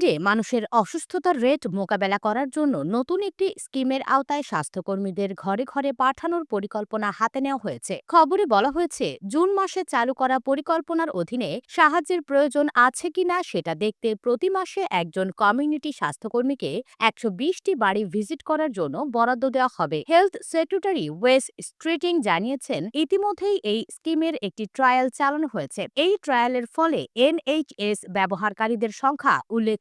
ইংল্যান্ডে মানুষের অসুস্থতার রেট মোকাবেলা করার জন্য নতুন একটি স্কিমের আওতায় স্বাস্থ্যকর্মীদের ঘরে ঘরে পাঠানোর পরিকল্পনা হাতে নেওয়া হয়েছে। খবরে বলা হয়েছে, জুন মাসে চালু করা পরিকল্পনার অধীনে সাহায্যের প্রয়োজন আছে কিনা সেটা দেখতে প্রতি মাসে একজন কমিউনিটি স্বাস্থ্যকর্মীকে একশো বিশটি বাড়ি ভিজিট করার জন্য বরাদ্দ দেওয়া হবে। হেলথ সেক্রেটারি ওয়েস স্ট্রিটিং জানিয়েছেন, ইতিমধ্যেই এই স্কিমের একটি ট্রায়াল চালানো হয়েছে। এই ট্রায়ালের ফলে এনএইচএস ব্যবহারকারীদের সংখ্যা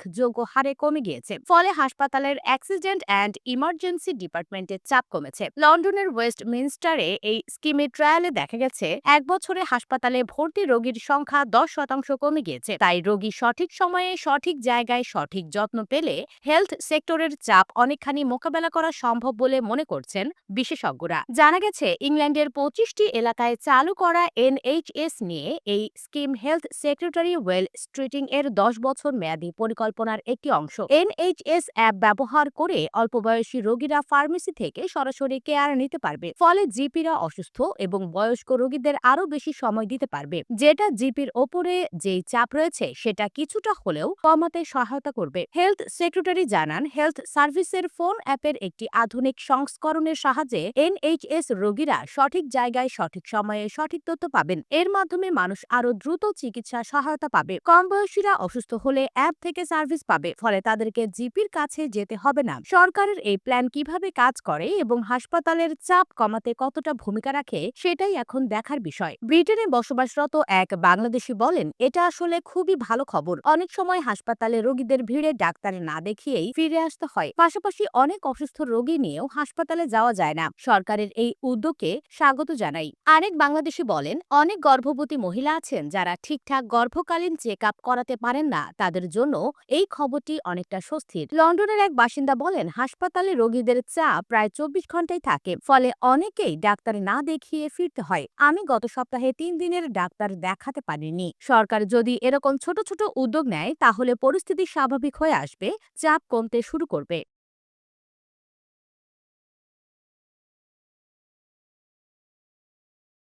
উল্লেখযোগ্য হারে কমে গিয়েছে। ফলে হাসপাতালের অ্যাক্সিডেন্ট অ্যান্ড ইমার্জেন্সি ডিপার্টমেন্টের চাপ কমেছে। লন্ডনের ওয়েস্ট মিনস্টারে এই স্কিমের ট্রায়ালে দেখা গেছে, এক বছরে হাসপাতালে ভর্তি রোগীর সংখ্যা দশ শতাংশ কমে গিয়েছে। তাই রোগী সঠিক সময়ে সঠিক জায়গায় সঠিক যত্ন পেলে হেলথ সেক্টরের চাপ অনেকখানি মোকাবেলা করা সম্ভব বলে মনে করছেন বিশেষজ্ঞরা। জানা গেছে, ইংল্যান্ডের পঁচিশটি এলাকায় চালু করা এনএইচএস নিয়ে এই scheme health secretary Wes Streeting এর দশ বছর মেয়াদী পরিকল্পনার একটি অংশ। এনএইচএস অ্যাপ ব্যবহার করে অল্প বয়সী রোগীরা ফার্মেসি থেকে সরাসরি কেয়ার নিতে পারবে। ফলে জিপিরা অসুস্থ এবং বয়স্ক রোগীদের আরও বেশি সময় দিতে পারবে। যেটা জিপির ওপরে যেই চাপ রয়েছে, সেটা কিছুটা হলেও কমাতে সহায়তা করবে। হেলথ সেক্রেটারি জানান, হেলথ সার্ভিসের ফোন অ্যাপের একটি আধুনিক সংস্করণের সাহায্যে এনএইচএস রোগীরা সঠিক জায়গায়, সঠিক সময়ে সঠিক তথ্য পাবেন। এর মাধ্যমে মানুষ আরও দ্রুত চিকিৎসা সহায়তা পাবে। কম বয়সীরা অসুস্থ হলে অ্যাপ থেকে সার্ভিস পাবে, ফলে তাদেরকে জিপির কাছে যেতে হবে না। সরকারের এই প্ল্যান কীভাবে কাজ করে এবং হাসপাতালের চাপ কমাতে কতটা ভূমিকা রাখে, সেটাই এখন দেখার বিষয়। ব্রিটেনে বসবাসরত এক বাংলাদেশি বলেন, এটা আসলে খুবই ভালো খবর। অনেক সময় হাসপাতালে রোগীদের ভিড়ে ডাক্তার না দেখিয়েই ফিরে আসতে হয়। পাশাপাশি অনেক অসুস্থ রোগী নিয়েও হাসপাতালে যাওয়া যায় না। সরকারের এই উদ্যোগকে স্বাগত জানাই। আরেক বাংলাদেশি বলেন, অনেক গর্ভবতী মহিলা আছেন যারা ঠিকঠাক গর্ভকালীন চেক আপ করাতে পারেন না। তাদের জন্য এই খবরটি অনেকটা স্বস্তির। লন্ডনের এক বাসিন্দা বলেন, হাসপাতালে রোগীদের চা প্রায় চব্বিশ ঘন্টায় থাকে, ফলে অনেকেই ডাক্তার না দেখিয়ে ফিরতে হয়। আমি গত সপ্তাহে তিন দিনের ডাক্তার দেখাতে পারিনি। সরকার যদি এরকম ছোট ছোট উদ্যোগ নেয়, তাহলে পরিস্থিতি স্বাভাবিক হয়ে আসবে, চাপ কমতে শুরু করবে।